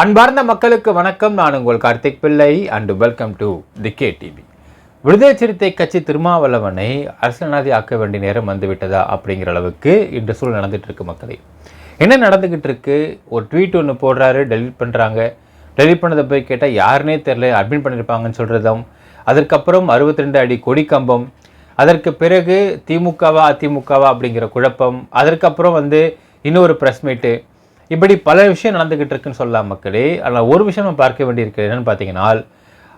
அன்பார்ந்த மக்களுக்கு வணக்கம். நான் உங்கள் Karthik Pillai and welcome to the K TV Viduthalai Siruthai Katchi திருமாவளவனை அரசியல்வாதி ஆக்க வேண்டிய நேரம் வந்துவிட்டதா அப்படிங்கிற அளவுக்கு இன்று சூழல் நடந்துட்டு இருக்கு மக்களே. என்ன நடந்துக்கிட்டு இருக்கு? ஒரு ட்வீட் ஒன்று போடுறாரு டெலிட் பண்ணுறாங்க டெலிட் பண்ணதை போய் கேட்டால் யாருனே தெரில அட்மிட் பண்ணியிருப்பாங்கன்னு சொல்கிறதும் அதற்கப்புறம் 62 அடி கொடி கம்பம். அதற்கு பிறகு திமுகவா அதிமுகவா அப்படிங்கிற குழப்பம். அதற்கப்புறம் வந்து இன்னொரு ப்ரெஸ் மீட்டு இப்படி பல விஷயம் நடந்துக்கிட்டு இருக்குன்னு சொல்லலாம் மக்களே. ஆனால் ஒரு விஷயம் நம்ம பார்க்க வேண்டியிருக்கு என்னன்னு பார்த்தீங்கன்னா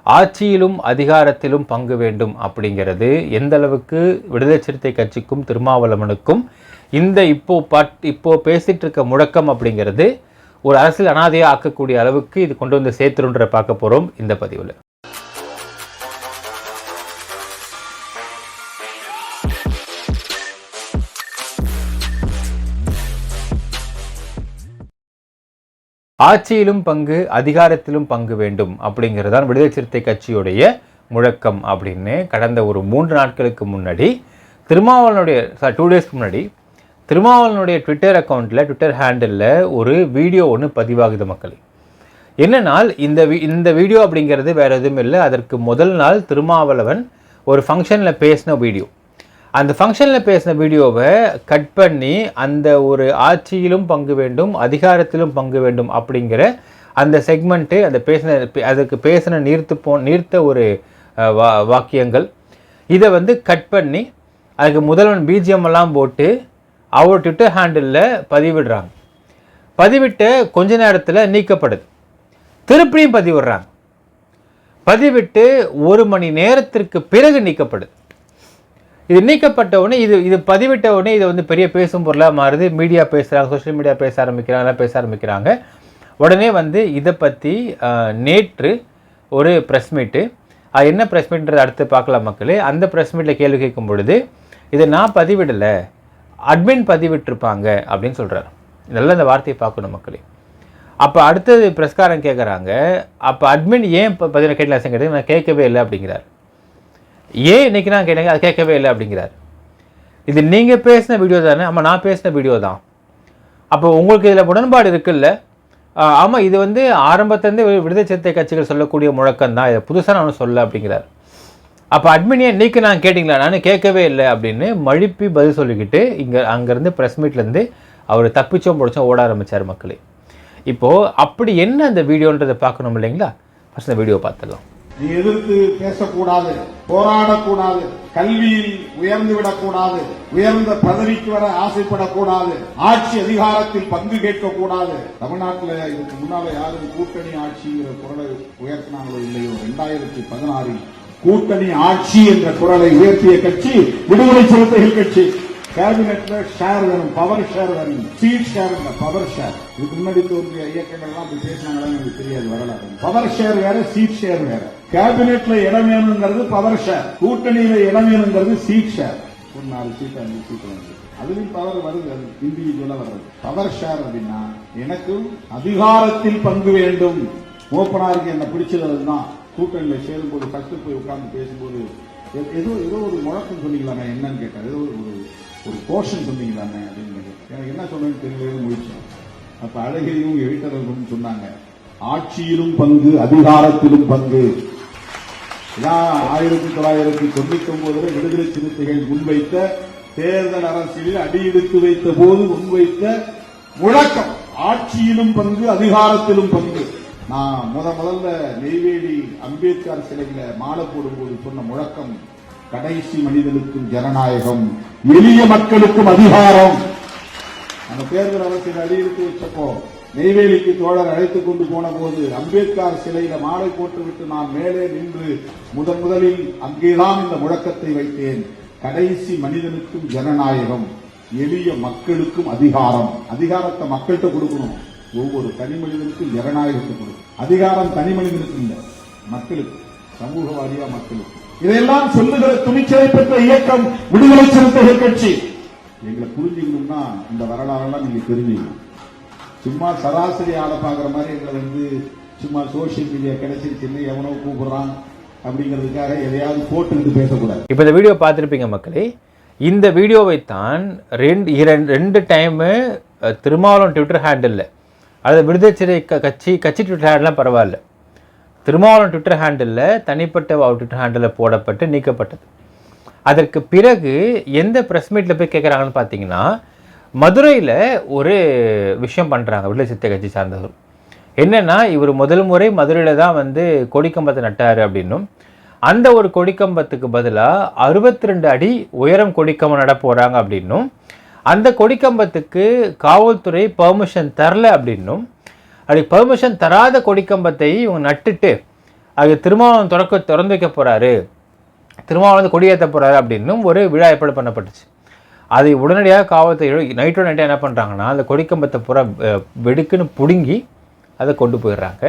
ஆட்சியிலும் அதிகாரத்திலும் பங்கு வேண்டும் அப்படிங்கிறது. எந்த அளவுக்கு விடுதலை சிறுத்தை கட்சிக்கும் திருமாவளவனுக்கும் இந்த இப்போ பட் இப்போ பேசிகிட்டு இருக்க முழக்கம் அப்படிங்கிறது ஒரு அரசியல் அனாதையாக ஆக்கக்கூடிய அளவுக்கு இது கொண்டு வந்து சேர்த்துருன்ற பார்க்க போகிறோம் இந்த பதிவில். ஆட்சியிலும் பங்கு அதிகாரத்திலும் பங்கு வேண்டும் அப்படிங்கிறது தான் விடுதலை சிறுத்தை கட்சியுடைய முழக்கம் அப்படின்னு கடந்த ஒரு மூன்று நாட்களுக்கு முன்னாடி திருமாவளவனுடைய டூ டேஸ்க்கு முன்னாடி திருமாவளனுடைய ட்விட்டர் அக்கௌண்ட்டில் ட்விட்டர் ஹேண்டிலில் ஒரு வீடியோ ஒன்று பதிவாகுது மக்கள். என்னன்னால் இந்த வி- இந்த வீடியோ அப்படிங்கிறது வேற எதுவும் இல்லை. அதற்கு முதல் நாள் திருமாவளவன் ஒரு ஃபங்க்ஷனில் பேசின வீடியோ அந்த ஃபங்க்ஷனில் பேசின வீடியோவை கட் பண்ணி அந்த ஒரு ஆட்சியிலும் பங்கு வேண்டும் அதிகாரத்திலும் பங்கு வேண்டும் அப்படிங்கிற அந்த செக்மெண்ட்டு அந்த பேசின அதுக்கு பேசின நீர்த்து போ நீர்த்த ஒரு வா வாக்கியங்கள். இதை வந்து கட் பண்ணி அதுக்கு முதல்வன் பிஜிஎம் எல்லாம் போட்டு அவர் ட்விட்டர் ஹேண்டிலில் பதிவிடுறாங்க. பதிவிட்டு கொஞ்ச நேரத்தில் நீக்கப்படுது. திருப்பியும் பதிவிடுறாங்க. பதிவிட்டு ஒரு மணி நேரத்திற்கு பிறகு நீக்கப்படுது. இது நீக்கப்பட்ட உடனே இது இது பதிவிட்ட உடனே இது வந்து பெரிய பேசும் பொருளாக மாறுது. மீடியா பேசுகிறாங்க சோஷியல் மீடியா பேச ஆரம்பிக்கிறாங்க எல்லாம் பேச ஆரம்பிக்கிறாங்க. உடனே வந்து இதை பற்றி நேற்று ஒரு ப்ரெஸ் மீட்டு அது என்ன ப்ரெஸ் மீட்ன்றது அடுத்து பார்க்கலாம் மக்களே. அந்த ப்ரெஸ் மீட்டில் கேள்வி கேட்கும் பொழுது இதை நான் பதிவிடலை அட்மின் பதிவிட்டிருப்பாங்க அப்படின்னு சொல்கிறார் நல்லா இந்த வார்த்தையை பார்க்கணும் மக்களே. அப்போ அடுத்தது பிரஸ்காரம் கேட்குறாங்க அப்போ அட்மின் ஏன் இப்போ பதின கேட்கல கேட்டது? நான் கேட்கவே இல்லை அப்படிங்கிறார். ஏன் இன்னைக்கு நான் கேட்டேங்க? அது கேட்கவே இல்லை அப்படிங்கிறார். இது நீங்கள் பேசின வீடியோ தானே? ஆமாம் நான் பேசின வீடியோ தான். அப்போ உங்களுக்கு இதில் உடன்பாடு இருக்குல்ல? ஆமாம் இது வந்து ஆரம்பத்திலேருந்து விடுதலை சிறுத்தை கட்சிகள் சொல்லக்கூடிய முழக்கம் தான். இதை புதுசாக நான் சொல்ல அப்படிங்கிறார். அப்போ அட்மினியை இன்னைக்கு நான் கேட்டிங்களா? நான் கேட்கவே இல்லை அப்படின்னு மழுப்பி பதில் சொல்லிக்கிட்டு இங்கே அங்கேருந்து ப்ரெஸ் மீட்லேருந்து அவர் தப்பிச்சோம் பிடிச்சோம் ஓட ஆரம்பித்தார் மக்களே. இப்போது அப்படி என்ன அந்த வீடியோன்றதை பார்க்கணும் இல்லைங்களா? ஃபஸ்ட் அந்த வீடியோ பார்த்துடலாம். எதிர்த்து பேசக்கூடாது போராடக்கூடாது கல்வியில் உயர்ந்து விடக்கூடாது உயர்ந்த பதவிக்கு வர ஆசைப்படக்கூடாது ஆட்சி அதிகாரத்தில் பங்கு கேட்கக்கூடாது. தமிழ்நாட்டுல இதுக்கு முன்னால யாரும் கூட்டணி ஆட்சிங்கிற குரலை உயர்த்தினாங்களோ இல்லையோ ரெண்டாயிரத்தி பதினாறில் கூட்டணி ஆட்சி என்ற குரலை உயர்த்திய கட்சி விடுதலை சிறுத்தைகள் கட்சி. கேபினெட்ல ஷேர் வேணும் பவர் ஷேர் வேணும் சீட் ஷேர் இல்ல பவர் ஷேர் இதுக்கு முன்னாடி தோன்றிய இயக்கங்கள்லாம் அப்படி பேசினாங்களா எனக்கு தெரியாது வரலாறு. பவர் ஷேர் வேற சீட் ஷேர் வேற. கேபினெட்ல இடம் வேணுங்கிறது பவர் ஷேர் கூட்டணியில இடம் வேணுங்கிறது சீட் ஷேர் ஒரு நாலு சீட் அஞ்சு சீட் வந்து அதுலயும் பவர் வருது அது இண்டிவிஜுவலா வருது பவர் ஷேர் அப்படின்னா எனக்கு அதிகாரத்தில் பங்கு வேண்டும். ஓப்பனாருக்கு என்ன பிடிச்சது அதுதான் கூட்டணியில சேரும்போது ஃபர்ஸ்ட் போய் உட்கார்ந்து பேசும்போது ஏதோ ஏதோ ஒரு முழக்கம் சொன்னீங்களாண்ணே என்னன்னு கேட்டார். ஏதோ ஒரு ஒரு- போர்ஷன் சொன்னீங்களாண்ணே அப்படின்னு எனக்கு என்ன சொன்னேன்னு தெரியல முடிச்சோம் அப்ப அழகிரியும் எடிட்டர்களும் சொன்னாங்க ஆட்சியிலும் பங்கு அதிகாரத்திலும் பங்கு. ஆயிரத்தி தொள்ளாயிரத்தி தொண்ணூத்தி ஒன்பதுல விடுதலை சிறுத்தைகள் முன்வைத்த தேர்தல் அரசியலில் அடியெடுத்து வைத்த போது முன்வைத்த முழக்கம் ஆட்சியிலும் பங்கு அதிகாரத்திலும் பங்கு. நான் முத முதல்ல நெய்வேலி அம்பேத்கர் சிலையில மாலை போடும்போது சொன்ன முழக்கம் கடைசி மனிதனுக்கும் ஜனநாயகம் எளிய மக்களுக்கும் அதிகாரம். அந்த தேர்தல் அரசியல் அடியெடுத்து வச்சப்போ நெய்வேலிக்கு தோழர் அழைத்துக் கொண்டு போன போது அம்பேத்கர் சிலையில மாலை போட்டுவிட்டு நான் மேலே நின்று முதன் முதலில் அங்கேதான் இந்த முழக்கத்தை வைத்தேன். கடைசி மனிதனுக்கும் ஜனநாயகம் எளிய மக்களுக்கும் அதிகாரம். அதிகாரத்தை மக்கள்கிட்ட கொடுக்கணும். ஒவ்வொரு தனி மனிதனுக்கும் ஜனநாயகத்தை கொடுக்கும் அதிகாரம் தனி மனிதனுக்கு இல்லை மக்களுக்கு சமூக வாரியா மக்களுக்கு. இதையெல்லாம் சொல்லுகிற துணிச்சலை பெற்ற இயக்கம் விடுதலை சிறுத்தைகள் கட்சி. எங்களை புரிஞ்சுக்கணும்னா இந்த வரலாறெல்லாம் நீங்க தெரிஞ்சுக்கணும். சும்மா சராசரி ஆளை பாக்குற மாதிரி எங்களை வந்து சும்மா சோசியல் மீடியா கிடைச்சிருச்சுன்னு எவனோ கூப்பிடுறான் அப்படிங்கிறதுக்காக எதையாவது போட்டுக்கிட்டு பேசக்கூடாது. இப்போ இந்த வீடியோ பார்த்துருப்பீங்க மக்களே இந்த வீடியோவை தான் ரெண்டு இரண்டு ரெண்டு டைமு திருமாவளவன் ட்விட்டர் ஹேண்டில் அது விடுதலை சிறை கட்சி கட்சி ட்விட்டர் ஹேண்ட்லாம் பரவாயில்ல. திருமாவளவன் ட்விட்டர் ஹேண்டில் தனிப்பட்ட அவர் ட்விட்டர் ஹேண்டிலில் போடப்பட்டு நீக்கப்பட்டது. அதற்கு பிறகு எந்த ப்ரெஸ் மீட்டில் போய் கேட்குறாங்கன்னு பார்த்தீங்கன்னா மதுரையில் ஒரு விஷயம் பண்ணுறாங்க விடுதலை சித்த கட்சி சார்ந்தவர் என்னன்னா இவர் முதல் முறை மதுரையில் தான் வந்து கொடிக்கம்பத்தை நட்டார் அப்படின்னும். அந்த ஒரு கொடிக்கம்பத்துக்கு பதிலாக அறுபத்தி ரெண்டு அடி உயரம் கொடிக்கம்பம் நட போகிறாங்க அப்படின்னும். அந்த கொடிக்கம்பத்துக்கு காவல்துறை பெர்மிஷன் தரல அப்படின்னும். அப்படி பெர்மிஷன் தராத கொடிக்கம்பத்தை இவங்க நட்டுட்டு அது திருமாவளவன் திறக்க திறந்து வைக்க போகிறாரு திருமாவளவன் வந்து கொடியேற்ற போகிறாரு அப்படின்னும் ஒரு விழா ஏற்பாடு பண்ணப்பட்டுச்சு. அதை உடனடியாக காவல்துறை நைட்டோ நைட்டாக என்ன பண்ணுறாங்கன்னா அந்த கொடிக்கம்பத்தை பூரா வெடுக்குன்னு பிடுங்கி அதை கொண்டு போயிடுறாங்க.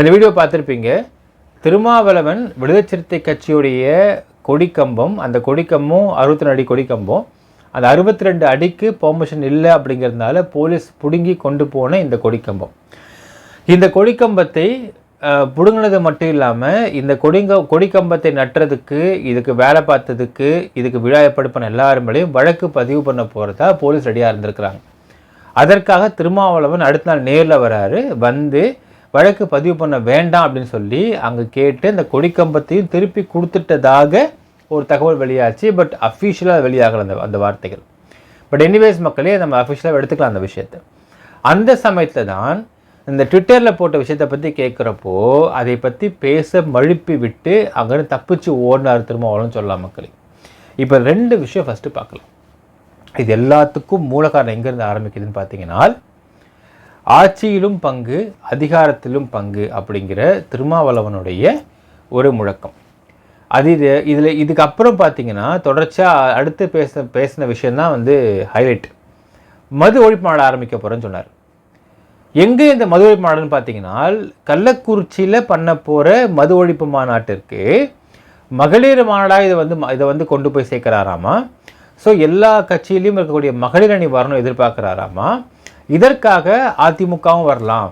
இப்போ இந்த வீடியோ பார்த்துருப்பீங்க. திருமாவளவன் விடுதலை சிறுத்தை கட்சியுடைய கொடிக்கம்பம் அந்த கொடிக்கம்பம் அறுபத்தி ரெண்டு அடி கொடிக்கம்பம் அந்த அறுபத்தி ரெண்டு அடிக்கு பெர்மிஷன் இல்லை அப்படிங்கிறதுனால போலீஸ் பிடுங்கி கொண்டு போன இந்த கொடிக்கம்பம். இந்த கொடிக்கம்பத்தை பிடுங்கினது புடுங்கினது மட்டும் இல்லாமல் இந்த கொடிங்க கொடிக்கம்பத்தை நட்டுறதுக்கு இதுக்கு வேலை பார்த்ததுக்கு இதுக்கு விழா ஏற்பாடு பண்ண எல்லாரும் மேலேயும் வழக்கு பதிவு பண்ண போகிறதா போலீஸ் ரெடியாக இருந்திருக்கிறாங்க. அதற்காக திருமாவளவன் அடுத்த நாள் நேரில் வராரு. வந்து வழக்கு பதிவு பண்ண வேண்டாம் அப்படின்னு சொல்லி அங்கே கேட்டு அந்த கொடிக்கம்பத்தையும் திருப்பி கொடுத்துட்டதாக ஒரு தகவல் வெளியாச்சு. பட் அஃபிஷியலாக வெளியாகல அந்த அந்த வார்த்தைகள். பட் எனிவேஸ் மக்களே நம்ம அஃபிஷியலாக எடுத்துக்கலாம் அந்த விஷயத்தை. அந்த சமயத்தில் தான் இந்த ட்விட்டரில் போட்ட விஷயத்தை பற்றி கேட்குறப்போ அதை பற்றி பேச மழுப்பி விட்டு அங்கேருந்து தப்பிச்சு ஓடினார் திருமாவளவன் சொல்லலாம் மக்களே. இப்போ ரெண்டு விஷயம் ஃபஸ்ட்டு பார்க்கலாம். இது எல்லாத்துக்கும் மூல காரணம் எங்கேருந்து ஆரம்பிக்குதுன்னு பார்த்தீங்கன்னா ஆட்சியிலும் பங்கு அதிகாரத்திலும் பங்கு அப்படிங்கிற திருமாவளவனுடைய ஒரு முழக்கம். அது இது இதில் இதுக்கப்புறம் பார்த்தீங்கன்னா தொடர்ச்சியாக அடுத்து பேச பேசின விஷயந்தான் வந்து ஹைலைட் மது ஒழிப்பு மாநாடு ஆரம்பிக்க போகிறேன்னு சொன்னார். எங்கே இந்த மது ஒழிப்பு மாநாடுன்னு பார்த்தீங்கன்னா கள்ளக்குறிச்சியில் பண்ண போகிற மது ஒழிப்பு மாநாட்டிற்கு மகளிர் மாநாடாக இதை வந்து இதை வந்து கொண்டு போய் சேர்க்குறாராமா? ஸோ எல்லா கட்சியிலையும் இருக்கக்கூடிய மகளிர் அணி வரணும் எதிர்பார்க்குறாராமா? இதற்காக அதிமுகவும் வரலாம்.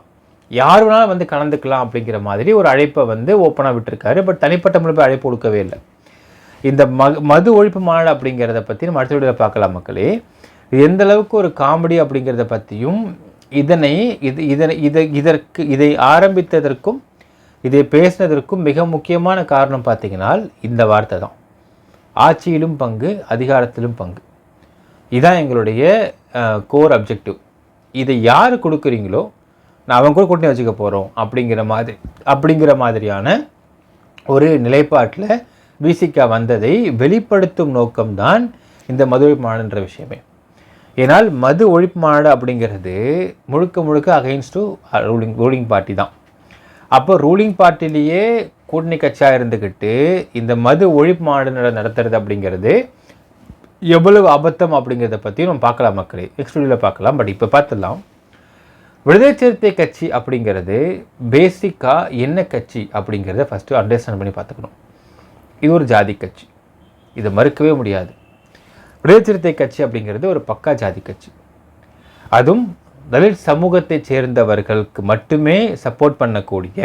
யார் வேணாலும் வந்து கலந்துக்கலாம் அப்படிங்கிற மாதிரி ஒரு அழைப்பை வந்து ஓப்பனாக விட்டுருக்காரு. பட் தனிப்பட்ட முறையில் அழைப்பு கொடுக்கவே இல்லை. இந்த ம மது ஒழிப்பு மாநாடு அப்படிங்கிறத பற்றி நம்ம அடுத்த வீடியோவில் பார்க்கலாம் மக்களே. எந்த அளவுக்கு ஒரு காமெடி அப்படிங்கிறத பற்றியும் இதனை இது இதனை இதை இதற்கு இதை ஆரம்பித்ததற்கும் இதை பேசினதற்கும் மிக முக்கியமான காரணம் பார்த்தீங்கன்னா இந்த வார்த்தை தான். ஆட்சியிலும் பங்கு அதிகாரத்திலும் பங்கு. இதுதான் எங்களுடைய கோர் அப்ஜெக்டிவ் இதை யார் கொடுக்குறீங்களோ நான் அவங்க கூட கூட்டணி வச்சுக்க போகிறோம் அப்படிங்கிற மாதிரி அப்படிங்கிற மாதிரியான ஒரு நிலைப்பாட்டில் விசிகா வந்ததை வெளிப்படுத்தும் நோக்கம்தான் இந்த மது ஒழிப்பு மாநாடுன்ற விஷயமே. ஏனால் மது ஒழிப்பு மாநாடு அப்படிங்கிறது முழுக்க முழுக்க against to ruling ruling party தான். அப்போ ரூலிங் பார்ட்டிலேயே கூட்டணி கட்சியாக இருந்துக்கிட்டு இந்த மது ஒழிப்பு மாநாடு நடத்துறது அப்படிங்கிறது எவ்வளவு அபத்தம் அப்படிங்கிறத பற்றி நம்ம பார்க்கலாம் மக்களே. நெக்ஸ்ட் வீடியோவில் பார்க்கலாம். பட் இப்போ பார்த்துடலாம். விடுதலை சிறுத்தை கட்சி அப்படிங்கிறது பேசிக்காக என்ன கட்சி அப்படிங்கிறத ஃபஸ்ட்டு அண்டர்ஸ்டாண்ட் பண்ணி பார்த்துக்கணும். இது ஒரு ஜாதி கட்சி. இதை மறுக்கவே முடியாது. விடுதலை சிறுத்தை கட்சி அப்படிங்கிறது ஒரு பக்கா ஜாதி கட்சி. அதுவும் தலித் சமூகத்தைச் சேர்ந்தவர்களுக்கு மட்டுமே சப்போர்ட் பண்ணக்கூடிய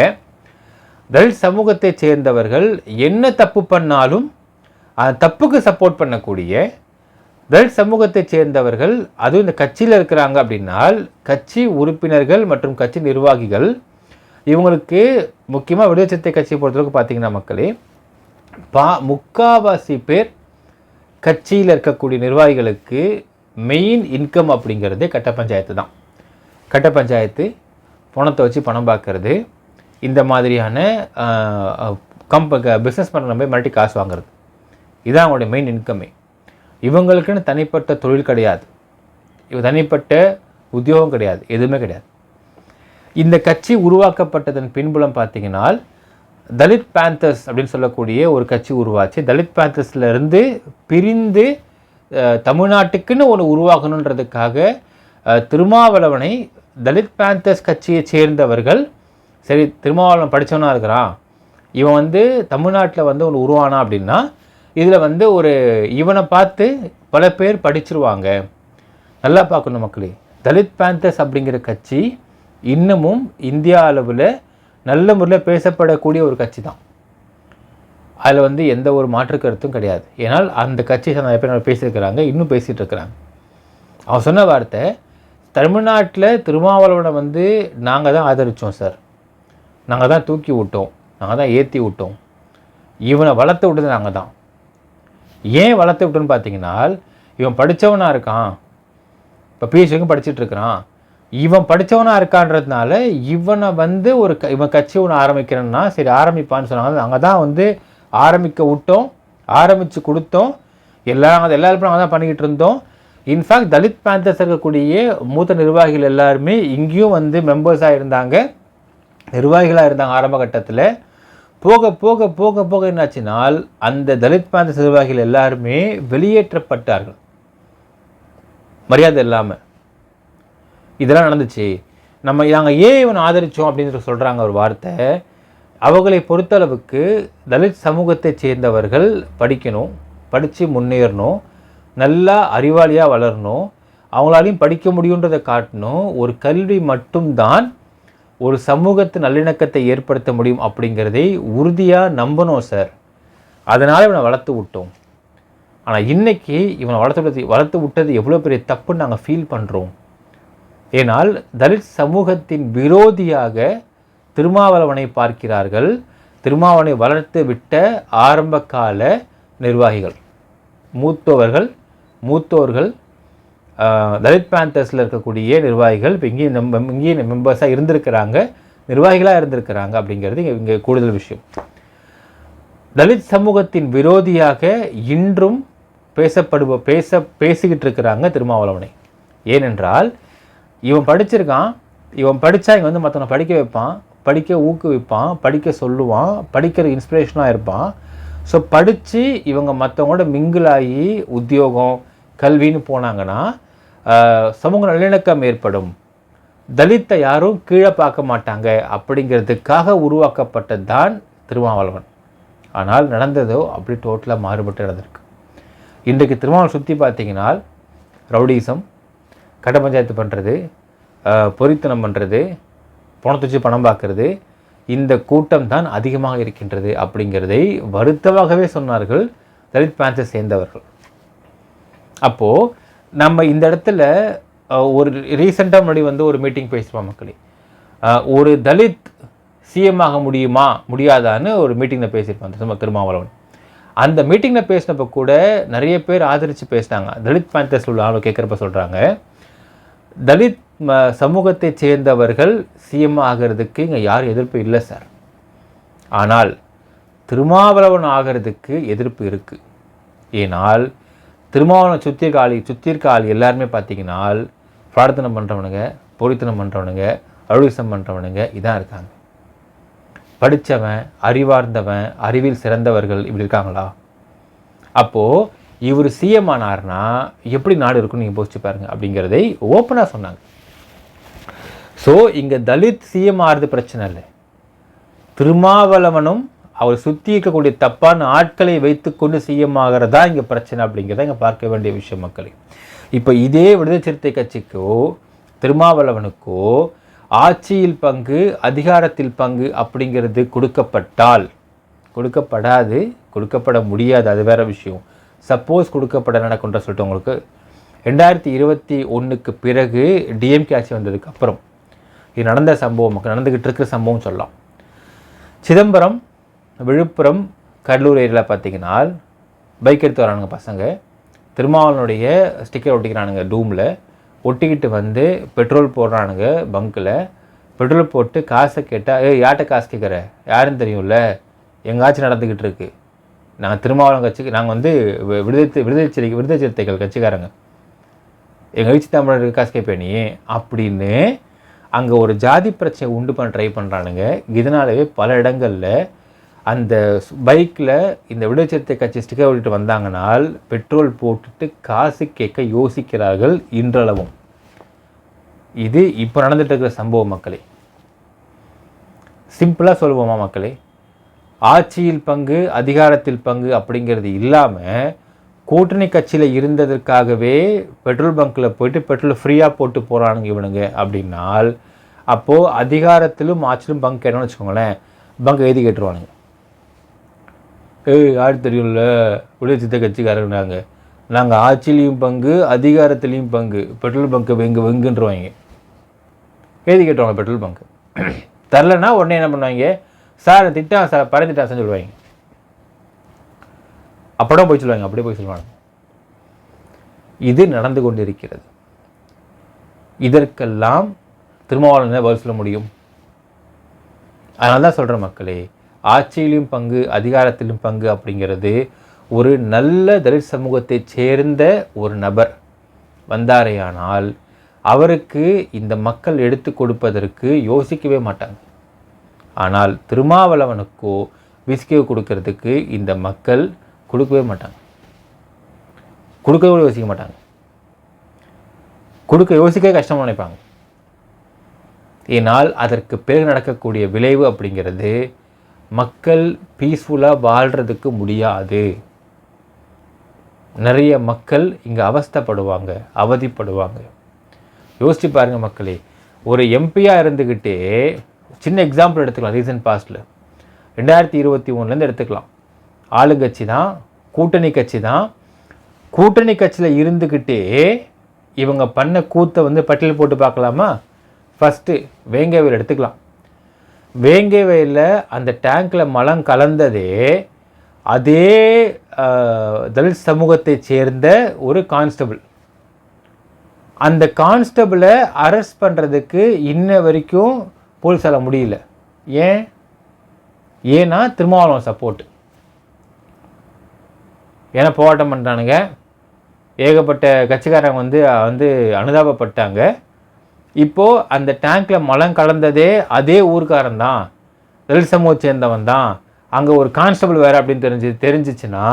தலித் சமூகத்தைச் சேர்ந்தவர்கள் என்ன தப்பு பண்ணாலும் அந்த தப்புக்கு சப்போர்ட் பண்ணக்கூடிய தலித் சமூகத்தைச் சேர்ந்தவர்கள் அதுவும் இந்த கட்சியில் இருக்கிறாங்க அப்படின்னால் கட்சி உறுப்பினர்கள் மற்றும் கட்சி நிர்வாகிகள் இவங்களுக்கு முக்கியமாக விடுதலை சிறுத்தை கட்சியை பொறுத்தளவுக்கு பார்த்தீங்கன்னா மக்களே பா முக்காவாசி பேர் கட்சியில் இருக்கக்கூடிய நிர்வாகிகளுக்கு மெயின் இன்கம் அப்படிங்கிறது கட்ட பஞ்சாயத்து தான். கட்ட பஞ்சாயத்து பணத்தை வச்சு பணம் பார்க்கறது இந்த மாதிரியான கம்ப பிஸ்னஸ் பண்ணுற போய் மறுபடி காசு வாங்குறது. இதுதான் அவங்களுடைய மெயின் இன்கமே இவங்களுக்குன்னு தனிப்பட்ட தொழில் கிடையாது. இவ தனிப்பட்ட உத்தியோகம் கிடையாது. எதுவுமே கிடையாது. இந்த கட்சி உருவாக்கப்பட்டதன் பின்புலம் பார்த்தீங்கன்னா தலித் பேந்தர்ஸ் அப்படின்னு சொல்லக்கூடிய ஒரு கட்சி உருவாச்சு. தலித் பேந்தர்ஸ்லேருந்து பிரிந்து தமிழ்நாட்டுக்குன்னு ஒன்று உருவாகணுன்றதுக்காக திருமாவளவனை தலித் பேந்தர்ஸ் கட்சியை சேர்ந்தவர்கள் சரி திருமாவளவன் படித்தவனாக இருக்கிறான். இவன் வந்து தமிழ்நாட்டில் வந்து ஒன்று உருவானா அப்படின்னா இதில் வந்து ஒரு இவனை பார்த்து பல பேர் படிச்சிருவாங்க. நல்லா பார்க்கணும் மக்களே. தலித் பேந்தர்ஸ் அப்படிங்கிற கட்சி இன்னமும் இந்தியா அளவில் நல்ல முறையில் பேசப்படக்கூடிய ஒரு கட்சி தான். அதில் வந்து எந்த ஒரு மாற்று கருத்தும் கிடையாது. ஏன்னால் அந்த கட்சி நிறைய பேர் பேசியிருக்கிறாங்க இன்னும் பேசிகிட்டு இருக்கிறாங்க. அவன் சொன்ன வார்த்தை தமிழ்நாட்டில் திருமாவளவனை வந்து நாங்கள் தான் ஆதரித்தோம் சார். நாங்கள் தான் தூக்கி விட்டோம் நாங்கள் தான் ஏற்றி விட்டோம். இவனை வளர்த்து விட்டது நாங்கள் தான். ஏன் வளர்த்து விட்டுன்னு பார்த்தீங்கன்னா இவன் படித்தவனாக இருக்கான். இப்போ பிஹெச்டிக்கும் படிச்சுட்டு இருக்கிறான். இவன் படித்தவனாக இருக்கான்றதுனால இவனை வந்து ஒரு க இவன் கட்சி ஒன்று ஆரம்பிக்கிறேன்னா சரி ஆரம்பிப்பான்னு சொன்னாங்க. அங்கே தான் வந்து ஆரம்பிக்க விட்டோம் ஆரம்பித்து கொடுத்தோம். எல்லாம் அது எல்லா நாங்கள் தான் பண்ணிக்கிட்டு இருந்தோம். இன்ஃபேக்ட் தலித் பேந்தர்ஸ் இருக்கக்கூடிய மூத்த நிர்வாகிகள் எல்லாருமே இங்கேயும் வந்து மெம்பர்ஸாக இருந்தாங்க. நிர்வாகிகளாக இருந்தாங்க ஆரம்ப கட்டத்தில். போக போக போக போக என்னாச்சுனால் அந்த தலித் பிராந்த நிர்வாகிகள் எல்லாருமே வெளியேற்றப்பட்டார்கள். மரியாதை இல்லாமல் இதெல்லாம் நடந்துச்சு. நம்ம நாங்கள் ஏன் இவன் ஆதரித்தோம் அப்படின்னு சொல்கிறாங்க ஒரு வார்த்தை. அவங்களை பொறுத்தளவுக்கு தலித் சமூகத்தைச் சேர்ந்தவர்கள் படிக்கணும் படித்து முன்னேறணும் நல்லா அறிவாளியாக வளரணும் அவங்களாலையும் படிக்க முடியுன்றதை காட்டணும் ஒரு கல்வி மட்டும்தான் ஒரு சமூகத்து நல்லிணக்கத்தை ஏற்படுத்த முடியும் அப்படிங்கிறதை உறுதியாக நம்பணும் சார் அதனால் இவனை வளர்த்து விட்டோம். ஆனால் இன்றைக்கி இவனை வளர்த்து விட்டது வளர்த்து விட்டது எவ்வளோ பெரிய தப்புன்னு நாங்கள் ஃபீல் பண்ணுறோம் ஏனால் தலித் சமூகத்தின் விரோதியாக திருமாவளவனை பார்க்கிறார்கள். திருமாவளவனை வளர்த்து விட்ட ஆரம்பகால நிர்வாகிகள் மூத்தவர்கள் மூத்தோர்கள் தலித் பேந்தர்ஸில் இருக்கக்கூடிய நிர்வாகிகள் இப்போ இங்கேயும் நம்ம இங்கேயும் மெம்பர்ஸாக இருந்திருக்கிறாங்க. நிர்வாகிகளாக இருந்திருக்கிறாங்க அப்படிங்கிறது இங்கே இங்கே கூடுதல் விஷயம். தலித் சமூகத்தின் விரோதியாக இன்றும் பேசப்படுவ பேச பேசிக்கிட்டு இருக்கிறாங்க திருமாவளவனை. ஏனென்றால் இவன் படிச்சிருக்கான் இவன் படித்தா இங்கே வந்து மற்றவனை படிக்க வைப்பான் படிக்க ஊக்குவிப்பான் படிக்க சொல்லுவான் படிக்கிற இன்ஸ்பிரேஷனாக இருப்பான். ஸோ படித்து இவங்க மற்றவங்களோட மிங்கிளாகி உத்தியோகம் கல்வின்னு போனாங்கன்னா சமூக நல்லிணக்கம் ஏற்படும். தலித்தை யாரும் கீழே பார்க்க மாட்டாங்க. அப்படிங்கிறதுக்காக உருவாக்கப்பட்டது தான் திருமாவளவன். ஆனால் நடந்ததோ அப்படி டோட்டலாக மாறுபட்டு நடந்திருக்கு. இன்றைக்கு திருமாவளவன் சுற்றி பார்த்தீங்கன்னா ரவுடிசம் கட்ட பஞ்சாயத்து பண்ணுறது பொறித்தனம் பண்ணுறது பணத்தை வச்சு பணம் பார்க்குறது இந்த கூட்டம் தான் அதிகமாக இருக்கின்றது அப்படிங்கிறதை வருத்தமாகவே சொன்னார்கள் தலித் பேன்ஸை சேர்ந்தவர்கள். அப்போது நம்ம இந்த இடத்துல ஒரு ரீசெண்டாக முன்னாடி வந்து ஒரு மீட்டிங் பேசுவோம் மக்களே. ஒரு தலித் சிஎம் ஆக முடியுமா முடியாதான்னு ஒரு மீட்டிங்கில் பேசியிருப்பாங்க சும்மா திருமாவளவன். அந்த மீட்டிங்கில் பேசினப்ப கூட நிறைய பேர் ஆதரித்து பேசினாங்க. தலித் பேந்தர்ஸ் உள்ள ஆளு கேட்குறப்ப சொல்கிறாங்க தலித் சமூகத்தை சேர்ந்தவர்கள் சிஎம் ஆகிறதுக்கு இங்கே யார் எதிர்ப்பு இல்லை சார் ஆனால் திருமாவளவன் ஆகிறதுக்கு எதிர்ப்பு இருக்குது ஏனால் திருமாவளவன் சுத்திர்காலி சுத்திர்காலி எல்லாருமே பார்த்தீங்கன்னா பிரார்த்தனை பண்ணுறவனுங்க பொறித்தனம் பண்ணுறவனுங்க அழுவிசம் பண்ணுறவனுங்க இதான் இருக்காங்க. படித்தவன் அறிவார்ந்தவன் அறிவில் சிறந்தவர்கள் இப்படி இருக்காங்களா? அப்போது இவர் சிஎம் ஆனார்னா எப்படி நாடு இருக்குன்னு நீங்கள் யோசிச்சு பாருங்க அப்படிங்கிறதை ஓப்பனாக சொன்னாங்க. ஸோ இங்கே தலித் சிஎம் ஆறுது பிரச்சனை இல்லை. திருமாவளவனும் அவர் சுற்றி இருக்கக்கூடிய தப்பான ஆட்களை வைத்துக்கொண்டு சிஎம் ஆகிறதா இங்கே பிரச்சனை அப்படிங்கிறத இங்கே பார்க்க வேண்டிய விஷயம் மக்களே. இப்போ இதே விடுதலை சிறுத்தை கட்சிக்கோ திருமாவளவனுக்கோ ஆட்சியில் பங்கு அதிகாரத்தில் பங்கு அப்படிங்கிறது கொடுக்கப்பட்டால் கொடுக்கப்படாது கொடுக்கப்பட முடியாது அது வேற விஷயம். சப்போஸ் கொடுக்கப்பட நடக்கும்ன்ற சொல்லிட்டு உங்களுக்கு ரெண்டாயிரத்தி இருபத்தி ஒன்றுக்கு பிறகு டிஎம்கே ஆட்சி வந்ததுக்கு அப்புறம் இது நடந்த சம்பவம் நடந்துக்கிட்டு இருக்கிற சம்பவம் சொல்லலாம். சிதம்பரம் விழுப்புரம் கடலூர் ஏரியாவில் பார்த்தீங்கன்னா பைக் எடுத்து வரானுங்க பசங்க. திருமாவளனுடைய ஸ்டிக்கர் ஒட்டிக்கிறானுங்க டூமில் ஒட்டிக்கிட்டு வந்து பெட்ரோல் போடுறானுங்க பங்க்கில் பெட்ரோல் போட்டு காசை கேட்டால் ஏய் யார்கிட்ட காசு கேட்குற யாருன்னு தெரியும்ல? எங்காச்சும் நடந்துக்கிட்டு இருக்கு. நாங்கள் திருமாவளம் கட்சிக்கு நாங்கள் வந்து விடுதலை விடுதலை சிறுத்தை விடுதலை சிறுத்தைகள் கட்சிக்காரங்க. எங்கள் வீச்சு தமிழருக்கு காசு கேட்பேனி அப்படின்னு அங்கே ஒரு ஜாதி பிரச்சனை உண்டு பண்ண ட்ரை பண்ணுறானுங்க இதனாலவே பல இடங்களில் அந்த பைக்கில் இந்த விடுதலை கட்சி ஸ்டிக்கர் ஓட்டிட்டு வந்தாங்கனால் பெட்ரோல் போட்டுட்டு காசு கேட்க யோசிக்கிறார்கள் இன்றளவும். இது இப்போ நடந்துட்டு இருக்கிற சம்பவம் மக்களே. சிம்பிளாக சொல்லுவோமா மக்களே? ஆட்சியில் பங்கு அதிகாரத்தில் பங்கு அப்படிங்கிறது இல்லாமல் கூட்டணி கட்சியில் இருந்ததற்காகவே பெட்ரோல் பங்க்கில் போயிட்டு பெட்ரோல் ஃப்ரீயாக போட்டு போகிறானுங்க இவனுங்க அப்படின்னால் அப்போது அதிகாரத்திலும் ஆட்சியிலும் பங்கு கேட்டோம்னு வச்சுக்கோங்களேன். பங்கு எழுதி கேட்டுருவானுங்க. ஏய் ஆடு தெரியும்ல? விடுதலை சித்த கட்சிக்காரங்க நாங்கள் ஆட்சியிலையும் பங்கு அதிகாரத்திலையும் பங்கு. Petrol bunk வெங்கு வெங்குன்றவாங்க. எழுதி கேட்டுவாங்க பெட்ரோல் பங்க்? தரலன்னா உடனே என்ன பண்ணுவாங்க? சார் திட்டம் சார் பறந்துட்டான் சொல்லுவாங்க. அப்படம் போய் சொல்லுவாங்க அப்படியே போய் சொல்லுவாங்க. இது நடந்து கொண்டிருக்கிறது. இதற்கெல்லாம் திருமாவளவன் பதில் சொல்ல முடியும்? அதனால தான் சொல்கிறேன் மக்களே ஆட்சியிலும் பங்கு அதிகாரத்திலும் பங்கு அப்படிங்கிறது ஒரு நல்ல தலித் சமூகத்தைச் சேர்ந்த ஒரு நபர் வந்தாரேயானால் அவருக்கு இந்த மக்கள் எடுத்து கொடுப்பதற்கு யோசிக்கவே மாட்டாங்க. ஆனால் திருமாவளவனுக்கோ விஸ்கியோ கொடுக்கறதுக்கு இந்த மக்கள் கொடுக்கவே மாட்டாங்க. கொடுக்க கூட யோசிக்க மாட்டாங்க. கொடுக்க யோசிக்கவே கஷ்டமாக நினைப்பாங்க. ஏனால் அதற்கு பிறகு நடக்கக்கூடிய விளைவு அப்படிங்கிறது மக்கள் பீஸ்ஃபுல்லாக வாழ்கிறதுக்கு முடியாது. நிறைய மக்கள் இங்கே அவஸ்தைப்படுவாங்க அவதிப்படுவாங்க. யோசிச்சு பாருங்க மக்களே ஒரு எம்பியாக இருந்துக்கிட்டே சின்ன எக்ஸாம்பிள் எடுத்துக்கலாம் ரீசன்ட் பாஸ்டில் ரெண்டாயிரத்தி இருபத்தி ஒன்றுலேருந்து எடுத்துக்கலாம். ஆளுங்கட்சி தான் கூட்டணி கட்சி தான். கூட்டணி கட்சியில் இருந்துக்கிட்டே இவங்க பண்ண கூத்தை வந்து பட்டியல் போட்டு பார்க்கலாமா? ஃபஸ்ட்டு வேங்கவேல் எடுத்துக்கலாம். வேங்கை வயலில் அந்த டேங்க்கில் மலம் கலந்ததே அதே தலித் சமூகத்தைச் சேர்ந்த ஒரு கான்ஸ்டபிள் அந்த கான்ஸ்டபிளை அரெஸ்ட் பண்ணுறதுக்கு இன்ன வரைக்கும் போலீஸால் முடியல. ஏன்? ஏன்னா திருமாவளவன் சப்போர்ட் ஏன்னா போராட்டம் பண்ணுறானுங்க ஏகப்பட்ட கட்சிக்காரங்க வந்து வந்து அனுதாபப்பட்டாங்க. இப்போது அந்த டேங்க்கில் மலம் கலந்ததே அதே ஊர்க்காரன் தான் வெல்சமோ சேர்ந்தவன் தான் அங்கே ஒரு கான்ஸ்டபிள் வேறு அப்படின்னு தெரிஞ்சு தெரிஞ்சிச்சுன்னா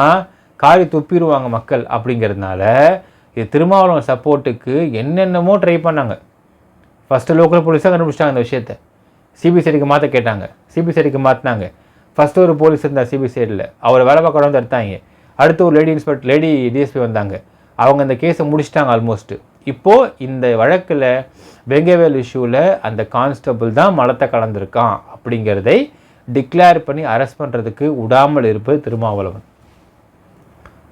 காரி துப்பிடுவாங்க மக்கள் அப்படிங்கிறதுனால இது திருமாவளவன் சப்போர்ட்டுக்கு என்னென்னமோ ட்ரை பண்ணாங்க. ஃபஸ்ட்டு லோக்கல் போலீஸாக கண்டுபிடிச்சிட்டாங்க அந்த விஷயத்தை. சிபிசிஐடிக்கு மாற்ற கேட்டாங்க. சிபிசிஐடிக்கு மாற்றினாங்க ஃபஸ்ட்டு ஒரு போலீஸ் இருந்தார் சிபிசிஐடியில் அவரை வேலை பார்க்க வந்து எடுத்தாங்க அடுத்து ஒரு லேடி இன்ஸ்பெக்டர் லேடி டிஎஸ்பி வந்தாங்க. அவங்க இந்த கேஸை முடிச்சிட்டாங்க ஆல்மோஸ்ட்டு இப்போது இந்த வழக்கில் வெங்கவேல் இஷ்யூவில் அந்த கான்ஸ்டபிள் தான் மலத்தை கலந்திருக்கான் அப்படிங்கிறதை டிக்ளேர் பண்ணி அரெஸ்ட் பண்ணுறதுக்கு விடாமல் இருப்பது திருமாவளவன்.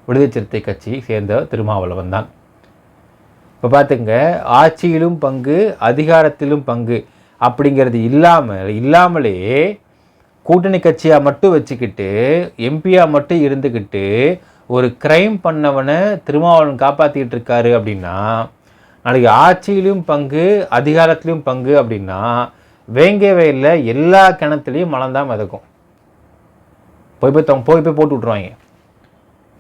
விடுதலை சிறுத்தை கட்சியை சேர்ந்த திருமாவளவன் தான். இப்போ பார்த்துங்க ஆட்சியிலும் பங்கு அதிகாரத்திலும் பங்கு அப்படிங்கிறது இல்லாமல் இல்லாமலே கூட்டணி கட்சியாக மட்டும் வச்சுக்கிட்டு எம்பியாக மட்டும் இருந்துக்கிட்டு ஒரு க்ரைம் பண்ணவனை திருமாவளவன் காப்பாற்றிக்கிட்டு இருக்காரு அப்படின்னா நாளைக்கு ஆட்சியிலையும் பங்கு அதிகாரத்துலேயும் பங்கு அப்படின்னா வேங்க வயலில் எல்லா கிணத்துலையும் மலம் தான் மிதக்கும். போய் போய் தவங்க போய் போய் போட்டு விட்ருவாங்க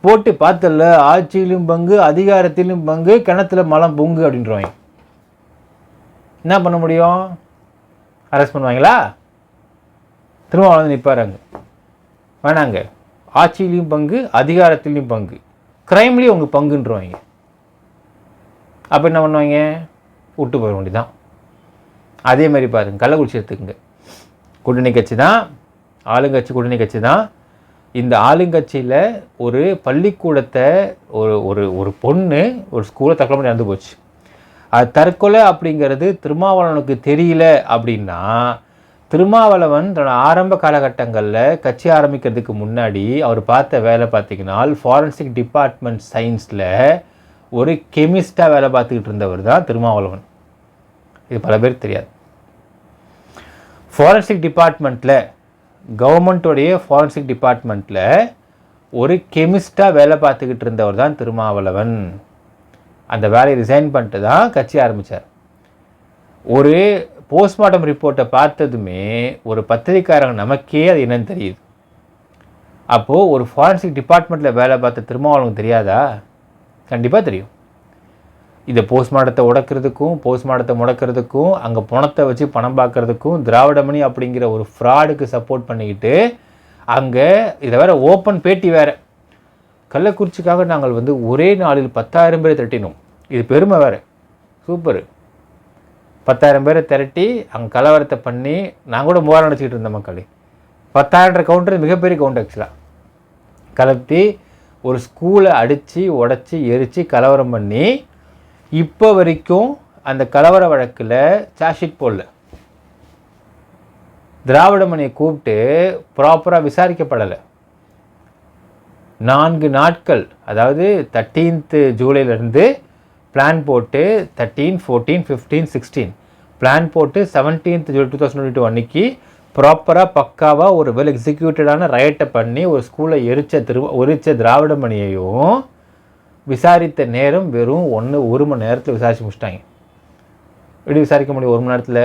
போட்டு பார்த்தல ஆட்சியிலும் பங்கு அதிகாரத்திலும் பங்கு கிணத்துல மலம் பொங்கு அப்படின்றவாங்க என்ன பண்ண முடியும்? அரெஸ்ட் பண்ணுவாங்களா? திரும்ப வந்து நிற்பாரு அங்கே. வேணாங்க. ஆட்சியிலையும் பங்கு அதிகாரத்திலையும் பங்கு. க்ரைம்லேயும் உங்கள் பங்குன்றவாங்க அப்போ என்ன பண்ணுவாங்க? விட்டு போயிட வேண்டியதான் அதே மாதிரி பாருங்க கள்ளக்குறிச்சி எடுத்துக்கங்க. கூட்டணி கட்சி தான் ஆளுங்கட்சி கூட்டணி கட்சி தான் இந்த ஆளுங்கட்சியில் ஒரு பள்ளிக்கூடத்தை ஒரு ஒரு ஒரு பொண்ணு ஒரு ஸ்கூலை தற்கொலை பண்ணி இறந்து போச்சு. அது தற்கொலை அப்படிங்கிறது திருமாவளவனுக்கு தெரியல அப்படின்னா திருமாவளவன் தன்னோட ஆரம்ப காலகட்டங்களில் கட்சி ஆரம்பிக்கிறதுக்கு முன்னாடி அவர் பார்த்த வேலை பார்த்தீங்கன்னா ஃபாரன்சிக் டிபார்ட்மெண்ட் சயின்ஸில் ஒரு கெமிஸ்டாக வேலை பார்த்துக்கிட்டு இருந்தவர் தான் திருமாவளவன். இது பல பேருக்கு தெரியாது. ஃபாரன்சிக் டிபார்ட்மெண்ட்டில் கவர்மெண்ட்டோடைய ஃபாரன்சிக் டிபார்ட்மெண்ட்டில் ஒரு கெமிஸ்டாக வேலை பார்த்துக்கிட்டு இருந்தவர் தான் திருமாவளவன். அந்த வேலையை ரிசைன் பண்ணிட்டு தான் கட்சி ஆரம்பித்தார் ஒரு போஸ்ட்மார்ட்டம் ரிப்போர்ட்டை பார்த்ததுமே ஒரு பத்திரிக்காரங்க நமக்கே அது என்னன்னு தெரியுது. அப்போது ஒரு ஃபாரன்சிக் டிபார்ட்மெண்ட்டில் வேலை பார்த்த திருமாவளவன் தெரியாதா? கண்டிப்பாக தெரியும். இதை போஸ்ட்மார்ட்டத்தை உடக்கிறதுக்கும் போஸ்ட்மார்ட்டத்தை முடக்கிறதுக்கும் அங்கே பணத்தை வச்சு பணம் பார்க்கறதுக்கும் திராவிடமணி அப்படிங்கிற ஒரு ஃப்ராடுக்கு சப்போர்ட் பண்ணிக்கிட்டு அங்கே இதை வேறு ஓப்பன் பேட்டி வேறு. கள்ளக்குறிச்சிக்காக நாங்கள் வந்து ஒரே நாளில் பத்தாயிரம் பேரை திரட்டினோம். இது பெருமை வேறு. சூப்பர் பத்தாயிரம் பேரை திரட்டி அங்கே கலவரத்தை பண்ணி நாங்கள் கூட மூவாரம் நினச்சிக்கிட்டு இருந்தோம் மக்களே. பத்தாயிரம் கவுண்டர் மிகப்பெரிய கவுண்ட் ஆக்சுவலாக கலத்தி ஒரு ஸ்கூலை அடித்து உடச்சி எரித்து கலவரம் பண்ணி இப்போ வரைக்கும் அந்த கலவர வழக்கில் சார்ஜ்ஷீட் போடல. திராவிடமணியை கூப்பிட்டு ப்ராப்பராக விசாரிக்கப்படலை. நான்கு நாட்கள் அதாவது தேர்ட்டீன்த்து ஜூலைலேருந்து பிளான் போட்டு thirteen fourteen fifteen sixteen plan போட்டு seventeenth July two thousand twenty அன்னைக்கு ப்ராப்பராக பக்காவாக ஒரு வெல் எக்ஸிக்யூட்டடான ரைட்டை பண்ணி ஒரு ஸ்கூலை எரிச்ச திரு எரிச்ச திராவிடமணியையும் விசாரித்த நேரம் வெறும் ஒன்று ஒரு மணி நேரத்தில் விசாரித்து முடிச்சிட்டாங்க. எப்படி விசாரிக்க முடியும் ஒரு மணி நேரத்தில்?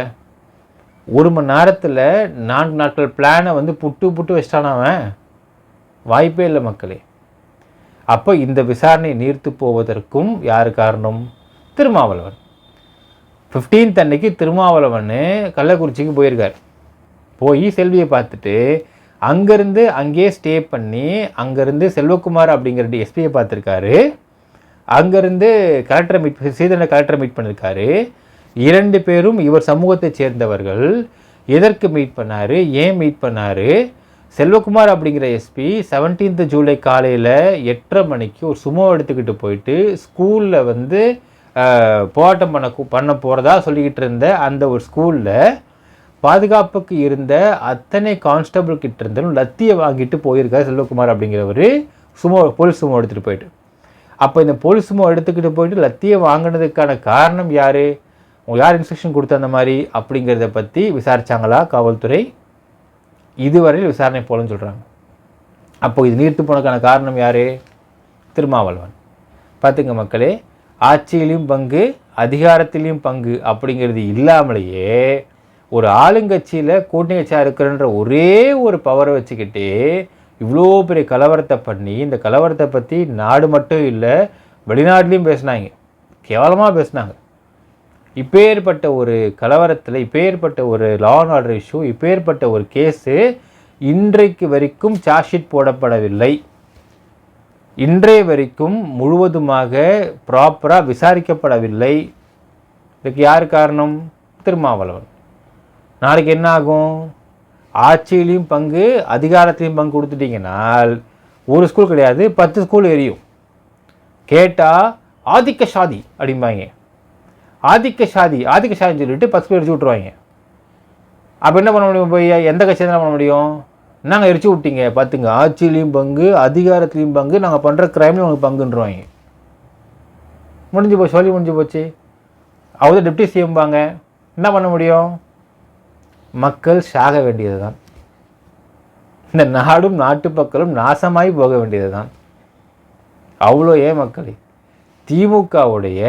ஒரு மணி நேரத்தில் நான்கு நாட்கள் பிளானை வந்து புட்டு புட்டு வச்சிட்டான் அவன். வாய்ப்பே இல்லை மக்களே. அப்போ இந்த விசாரணை நீர்த்து போவதற்கும் யார் காரணம்? திருமாவளவன். 15th அன்னைக்கு திருமாவளவன் கள்ளக்குறிச்சிக்கு போயிருக்கார். போய் செல்வியை பார்த்துட்டு அங்கேருந்து அங்கேயே ஸ்டே பண்ணி அங்கேருந்து செல்வகுமார் அப்படிங்கிற எஸ்பியை பார்த்துருக்காரு. அங்கேருந்து கலெக்டரை மீட் சீதனை கலெக்டரை மீட் பண்ணியிருக்காரு இரண்டு பேரும் இவர் சமூகத்தைச் சேர்ந்தவர்கள். எதற்கு மீட் பண்ணாரு? ஏன் மீட் பண்ணாரு? செல்வகுமார் அப்படிங்கிற எஸ்பி 17th ஜூலை காலையில் எட்டரை மணிக்கு ஒரு சுமோ எடுத்துக்கிட்டு போயிட்டு ஸ்கூலில் வந்து போராட்டம் பண்ண பண்ண போகிறதா சொல்லிக்கிட்டு இருந்த அந்த ஒரு ஸ்கூலில் பாதுகாப்புக்கு இருந்த அத்தனை கான்ஸ்டபிள் கிட்ட இருந்தும் லத்தியை வாங்கிட்டு போயிருக்காரு செல்வகுமார் அப்படிங்கிறவர். சுமோ போலீஸ் சுமோ எடுத்துகிட்டு போயிட்டு. அப்போ இந்த போலீஸ் சுமோ எடுத்துக்கிட்டு போயிட்டு லத்தியை வாங்கினதுக்கான காரணம் யார்? யார் இன்ஸ்ட்ரக்ஷன் கொடுத்த அந்த மாதிரி அப்படிங்கிறத பற்றி விசாரித்தாங்களா காவல்துறை? இதுவரையில் விசாரணை போலன்னு சொல்கிறாங்க அப்போ இது நீர்த்து போனதுக்கான காரணம் யார்? திருமாவளவன். பார்த்துங்க மக்களே ஆட்சியிலையும் பங்கு அதிகாரத்திலையும் பங்கு அப்படிங்கிறது இல்லாமலேயே ஒரு ஆளுங்கட்சியில் கூட்டணி கட்சியாக இருக்கிறன்ற ஒரே ஒரு பவரை வச்சுக்கிட்டு இவ்வளோ பெரிய கலவரத்தை பண்ணி இந்த கலவரத்தை பற்றி நாடு மட்டும் இல்லை வெளிநாட்டிலையும் பேசுனாங்க. கேவலமாக பேசுனாங்க. இப்பேற்பட்ட ஒரு கலவரத்தில் இப்பேற்பட்ட ஒரு லா அண்ட் ஆர்டர் இஷ்யூ இப்பேற்பட்ட ஒரு கேஸு இன்றைக்கு வரைக்கும் சார்ஜ்ஷீட் போடப்படவில்லை. இன்றைய வரைக்கும் முழுவதுமாக ப்ராப்பராக விசாரிக்கப்படவில்லை. இதுக்கு யார் காரணம்? திருமாவளவன். நாளைக்கு என்ன ஆகும்? ஆட்சியிலையும் பங்கு அதிகாரத்திலையும் பங்கு கொடுத்துட்டீங்கன்னால் ஒரு ஸ்கூல் கிடையாது பத்து ஸ்கூல் எரியும். கேட்டால் ஆதிக்க சாதி அப்படிம்பாங்க. ஆதிக்க சாதி ஆதிக்க சாதின்னு சொல்லிட்டு பத்து ஸ்கூல் எரிச்சு விட்ருவாங்க அப்போ என்ன பண்ண முடியும் போய்? எந்த கட்சியாக என்ன பண்ண முடியும்? நாங்கள் எரிச்சு விட்டீங்க? பார்த்துங்க ஆட்சியிலையும் பங்கு அதிகாரத்துலேயும் பங்கு நாங்கள் பண்ணுற கிரைம்லையும் உங்களுக்கு பங்குன்றவாங்க. முடிஞ்சு போச்சு சொல்லி முடிஞ்சு போச்சு. அவர் டெப்டி சிஎம்பாங்க என்ன பண்ண முடியும்? மக்கள் சாக வேண்டியது தான் இந்த நாடும் நாட்டு மக்களும் நாசமாய் போக வேண்டியது தான் அவ்வளோ ஏன் மக்களே? திமுகவுடைய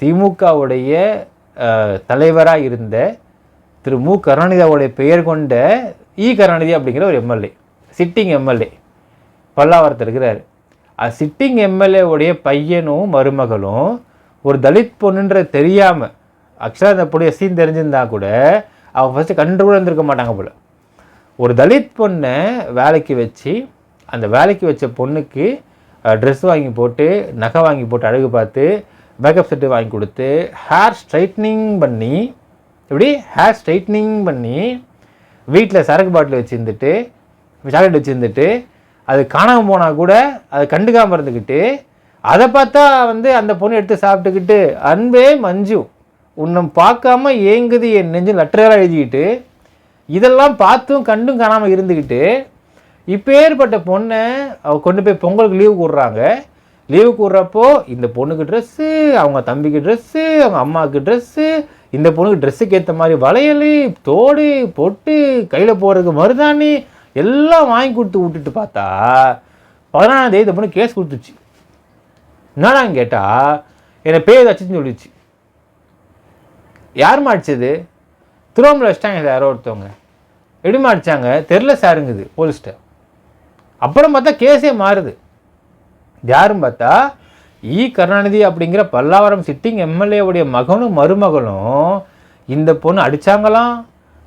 திமுகவுடைய தலைவராக இருந்த திரு மு. கருணாநிதியாவுடைய பெயர் கொண்ட இ. கருணாநிதி அப்படிங்கிற ஒரு எம்எல்ஏ சிட்டிங் எம்எல்ஏ பல்லாவரத்தில் இருக்கிறார். சிட்டிங் எம்எல்ஏ உடைய பையனும் மருமகளும் ஒரு தலித் பொண்ணுன்றது தெரியாமல் ஆக்சுவலாக அந்த புடைய சீன் தெரிஞ்சிருந்தா கூட அவங்க ஃபஸ்ட்டு கண்டு கூட இருந்திருக்க மாட்டாங்க போல். ஒரு தலித் பொண்ணை வேலைக்கு வச்சு அந்த வேலைக்கு வச்ச பொண்ணுக்கு ட்ரெஸ் வாங்கி போட்டு நகை வாங்கி போட்டு அழகு பார்த்து மேக்கப் செட்டு வாங்கி கொடுத்து ஹேர் ஸ்ட்ரைட்னிங் பண்ணி இப்படி ஹேர் ஸ்ட்ரைட்னிங் பண்ணி வீட்டில் சரக்கு பாட்டில் வச்சுருந்துட்டு சாக்லேட் வச்சுருந்துட்டு அது காணாமல் போனால் கூட அதை கண்டுக்காமல் இருந்துக்கிட்டு அதை பார்த்தா வந்து அந்த பொண்ணு எடுத்து சாப்பிட்டுக்கிட்டு அன்பே மஞ்சு. உன்னும் பார்க்காம ஏங்குது என் நெஞ்சு லெட்டரெல்லாம் எழுதிக்கிட்டு இதெல்லாம் பார்த்தும் கண்டும் காணாமல் இருந்துக்கிட்டு இப்போ ஏற்பட்ட பொண்ணை அவ கொண்டு போய் பொங்கலுக்கு லீவு கூடுறாங்க. லீவு கூடுறப்போ இந்த பொண்ணுக்கு ட்ரெஸ்ஸு அவங்க தம்பிக்கு ட்ரெஸ்ஸு அவங்க அம்மாவுக்கு ட்ரெஸ்ஸு இந்த பொண்ணுக்கு ட்ரெஸ்ஸுக்கு ஏற்ற மாதிரி வளையல் தோடு பொட்டு கையில் போகிறதுக்கு மருதாணி எல்லாம் வாங்கி கொடுத்து விட்டுட்டு பார்த்தா பதினாலாம் தேதி இந்த பொண்ணு கேஸ் கொடுத்துச்சு. என்னடான்னு கேட்டால் என்னை பேர் வச்சுன்னு சொல்லிச்சு. யார் மாடிச்சது? திருவண்ணாமலை வச்சிட்டாங்க யாரோ ஒருத்தவங்க. எப்படி மாடிச்சாங்க? தெரில சாருங்குது போலீஸ்கிட்ட அப்புறம் பார்த்தா கேஸே மாறுது. யாரும் பார்த்தா இ கருணாநிதி அப்படிங்கிற பல்லாவரம் சிட்டிங் எம்எல்ஏவுடைய மகனும் மருமகளும் இந்த பொண்ணு அடித்தாங்களாம்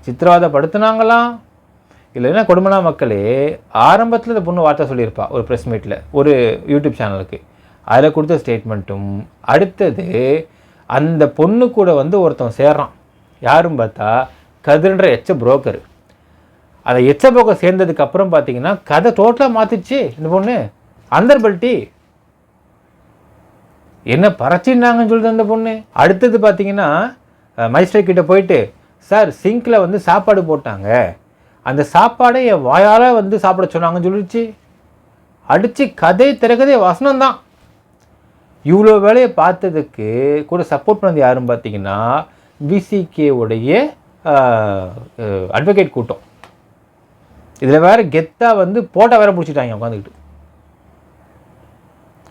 சித்திரவதைப்படுத்துனாங்களாம் இல்லைன்னா கொடுமனா மக்களே ஆரம்பத்தில் இந்த பொண்ணு வார்த்தை சொல்லியிருப்பா ஒரு ப்ரெஸ் மீட்டில் ஒரு யூடியூப் சேனலுக்கு அதில் கொடுத்த ஸ்டேட்மெண்ட்டும் அடுத்தது அந்த பொண்ணு கூட வந்து ஒருத்தன் சேர்றான். யாரும் பார்த்தா கதிர்ன்ற எச்ச புரோக்கர் அந்த எச்ச புரோக்கர் சேர்ந்ததுக்கு அப்புறம் பார்த்தீங்கன்னா கதை டோட்டலாக மாற்றிச்சு இந்த பொண்ணு. அந்தர்பல்ட்டி என்ன பறச்சின்னாங்கன்னு சொல்லுது அந்த பொண்ணு. அடுத்தது பார்த்தீங்கன்னா மஜிஸ்ட்ரேட் கிட்ட போயிட்டு சார் சிங்கில் வந்து சாப்பாடு போட்டாங்க. அந்த சாப்பாடை என் வாயால் வந்து சாப்பிட சொன்னாங்கன்னு சொல்லிடுச்சு. அடித்து கதை திறக்கதே வசனம் தான். இவ்வளோ வேலையை பார்த்ததுக்கு கூட சப்போர்ட் பண்ணது யாருன்னு பார்த்தீங்கன்னா விசிகேவுடைய அட்வொகேட் கூட்டம். இதில் வேற கெத்தாக வந்து போட்டோ வேற பிடிச்சிட்டாங்க உட்காந்துக்கிட்டு.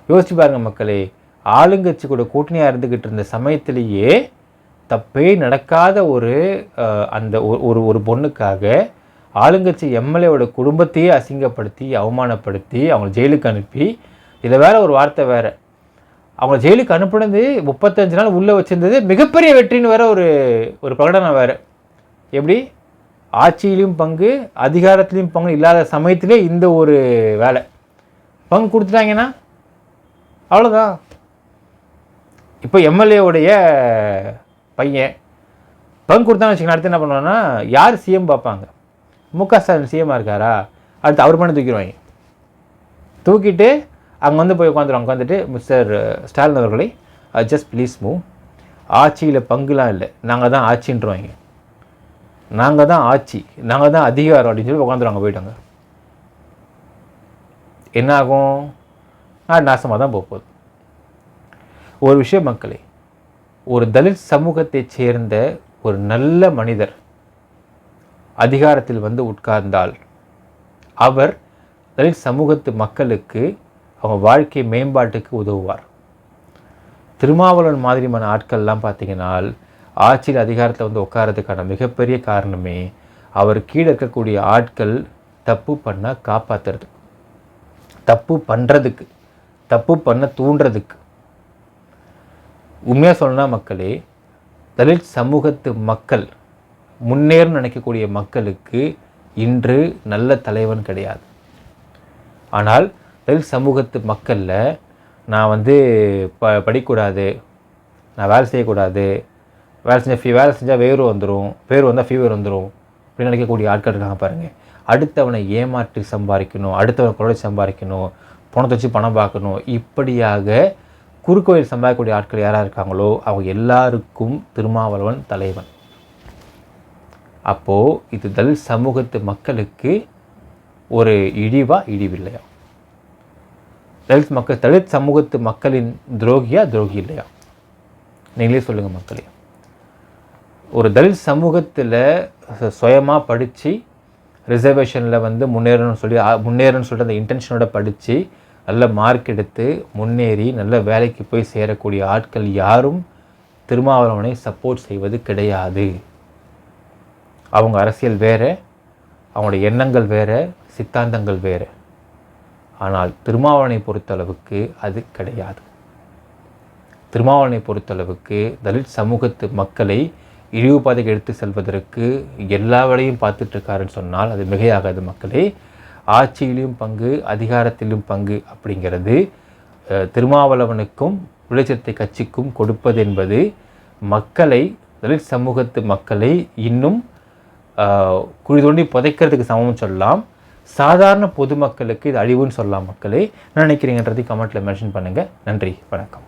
யோசிச்சு பாருங்கள் மக்களே ஆளுங்கட்சி கூட கூட்டணியாக இருந்துக்கிட்டு இருந்த சமயத்திலேயே தப்பே நடக்காத ஒரு அந்த ஒரு- ஒரு ஒரு பொண்ணுக்காக ஆளுங்கட்சி எம்எல்ஏவோட குடும்பத்தையே அசிங்கப்படுத்தி அவமானப்படுத்தி அவங்களை ஜெயிலுக்கு அனுப்பி இதில் வேற ஒரு வார்த்தை வேற. அவங்க ஜெயிலுக்கு அனுப்புனது முப்பத்தஞ்சு நாள் உள்ளே வச்சிருந்தது மிகப்பெரிய வெற்றின்னு வேற ஒரு ஒரு பிரகடனம் வேறு. எப்படி? ஆட்சியிலையும் பங்கு அதிகாரத்திலையும் பங்கு இல்லாத சமயத்திலே இந்த ஒரு வேலை. பங்கு கொடுத்துட்டாங்கன்னா அவ்வளோதான் இப்போ எம்எல்ஏவுடைய பையன் பங்கு கொடுத்தான்னு வச்சுக்கோங்க அடுத்து என்ன பண்ணுவாங்கன்னா யார் சிஎம் பார்ப்பாங்க? மு க ஸ்டாலின் சிஎம்மாக இருக்காரா? அடுத்து அவர் பண்ணி தூக்கிடுவாங்க. தூக்கிட்டு அங்கே வந்து போய் உட்காந்துருவாங்க உட்காந்துட்டு மிஸ்டர் uh, ஸ்டாலின் அவர்களை ஜஸ்ட் ப்ளீஸ் மூவ் ஆட்சியில் பங்குலாம் இல்லை. நாங்கள் தான் ஆட்சின்றவாங்க. நாங்கள் தான் ஆட்சி. நாங்கள் தான் அதிகாரம் அப்படின்னு சொல்லி உட்காந்துருவாங்க போயிட்டாங்க என்ன ஆகும்? நாடு நாசமாக தான் போக போகுது. ஒரு விஷயம் மக்களே ஒரு தலித் சமூகத்தை சேர்ந்த ஒரு நல்ல மனிதர் அதிகாரத்தில் வந்து உட்கார்ந்தால் அவர் தலித் சமூகத்து மக்களுக்கு அவங்க வாழ்க்கை மேம்பாட்டுக்கு உதவுவார். திருமாவளவன் மாதிரியான ஆட்கள்லாம் பார்த்தீங்கன்னா ஆட்சியில் அதிகாரத்தில் வந்து உட்காரதுக்கான மிகப்பெரிய காரணமே அவர் கீழே இருக்கக்கூடிய ஆட்கள் தப்பு பண்ணால் காப்பாற்றுறது தப்பு பண்ணுறதுக்கு தப்பு பண்ண தூண்டுறதுக்கு. உண்மையாக சொல்லணும்னா மக்களே தலித் சமூகத்து மக்கள் முன்னேறும் நினைக்கக்கூடிய மக்களுக்கு இன்று நல்ல தலைவன் கிடையாது. ஆனால் தலித் சமூகத்து மக்களில் நான் வந்து ப படிக்கக்கூடாது நான் வேலை செய்யக்கூடாது. வேலை செஞ்சால் ஃபீ வேலை செஞ்சால் வேறு வந்துடும் பேர் வந்தால் ஃபீவர் வந்துடும் அப்படின்னு நினைக்கக்கூடிய ஆட்கள் இருக்காங்க பாருங்கள் அடுத்தவனை ஏமாற்றி சம்பாதிக்கணும். அடுத்தவனை கொலை சம்பாதிக்கணும். பணத்தை வச்சு பணம் பார்க்கணும். இப்படியாக குறுக்கோயில் சம்பாதிக்கக்கூடிய ஆட்கள் யாராக இருக்காங்களோ அவங்க எல்லாருக்கும் திருமாவளவன் தலைவன். அப்போது இது தலித் சமூகத்து மக்களுக்கு ஒரு இழிவா இழிவில்லையா? தலித் மக்கள் தலித் சமூகத்து மக்களின் துரோகியா துரோகி இல்லையா நீங்களே சொல்லுங்கள் மக்களே. ஒரு தலித் சமூகத்தில் சுயமாக படித்து ரிசர்வேஷனில் வந்து முன்னேறணும்னு சொல்லி முன்னேறணும்னு சொல்லிட்டு அந்த இன்டென்ஷனோட படித்து நல்ல மார்க் எடுத்து முன்னேறி நல்ல வேலைக்கு போய் சேரக்கூடிய ஆட்கள் யாரும் திருமாவளவனை சப்போர்ட் செய்வது கிடையாது. அவங்க அரசியல் வேறு அவங்களுடைய எண்ணங்கள் வேறு சித்தாந்தங்கள் வேறு. ஆனால் திருமாவளனை பொறுத்தளவுக்கு அது கிடையாது. திருமாவளனை பொறுத்தளவுக்கு தலித் சமூகத்து மக்களை இழிவு பாதைக்கு எடுத்து செல்வதற்கு எல்லா வேலையும் பார்த்துட்ருக்காருன்னு சொன்னால் அது மிகையாகாது மக்களே. ஆட்சியிலும் பங்கு அதிகாரத்திலும் பங்கு அப்படிங்கிறது திருமாவளவனுக்கும் விளைச்சத்தை கட்சிக்கும் கொடுப்பது என்பது மக்களை தலித் சமூகத்து மக்களை இன்னும் குழி தோண்டி புதைக்கிறதுக்கு சமம் சொல்லலாம். சாதாரண பொதுமக்களுக்கு இது அழிவுன்னு சொல்லலாம் மக்களே. நினைக்கிறீங்கன்றதை கமெண்ட்டில் மென்ஷன் பண்ணுங்கள் நன்றி. வணக்கம்.